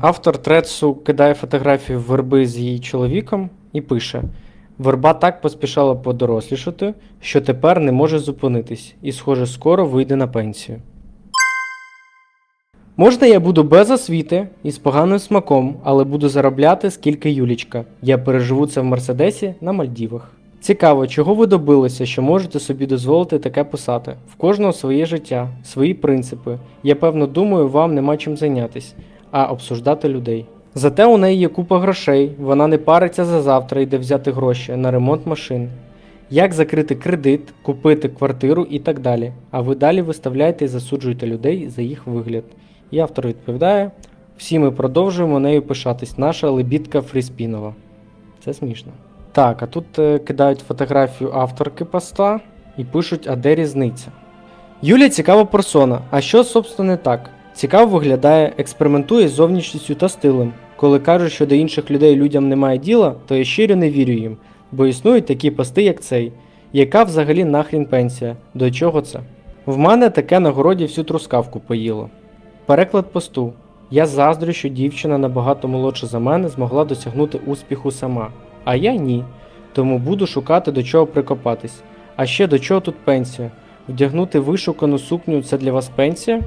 Автор трецу кидає фотографію верби з її чоловіком і пише: Верба так поспішала подорослішати, що тепер не може зупинитись і, схоже, скоро вийде на пенсію. Можна я буду без освіти і з поганим смаком, але буду заробляти скільки Юлічка. Я переживу це в Мерседесі на Мальдівах. Цікаво, чого ви добилися, що можете собі дозволити таке писати. В кожного своє життя, свої принципи. Я певно думаю, вам нема чим зайнятись, а обсуждати людей. Зате у неї є купа грошей, вона не париться за завтра, йде взяти гроші на ремонт машин. Як закрити кредит, купити квартиру і так далі. А ви далі виставляєте і засуджуєте людей за їх вигляд. І автор відповідає: всі ми продовжуємо нею пишатись, наша лебідка Фріспінова. Це смішно. Так, а тут е, кидають фотографію авторки поста і пишуть, а де різниця. Юля цікава персона. А що, собственно, не так? Цікаво виглядає, експериментує з зовнішністю та стилем. Коли кажуть, що до інших людей людям немає діла, то я щиро не вірю їм, бо існують такі пости, як цей. Яка взагалі нахрін пенсія? До чого це? В мене таке на городі всю трускавку поїло. Переклад посту. Я заздрю, що дівчина набагато молодша за мене змогла досягнути успіху сама, а я ні. Тому буду шукати до чого прикопатись. А ще до чого тут пенсія? Вдягнути вишукану сукню це для вас пенсія?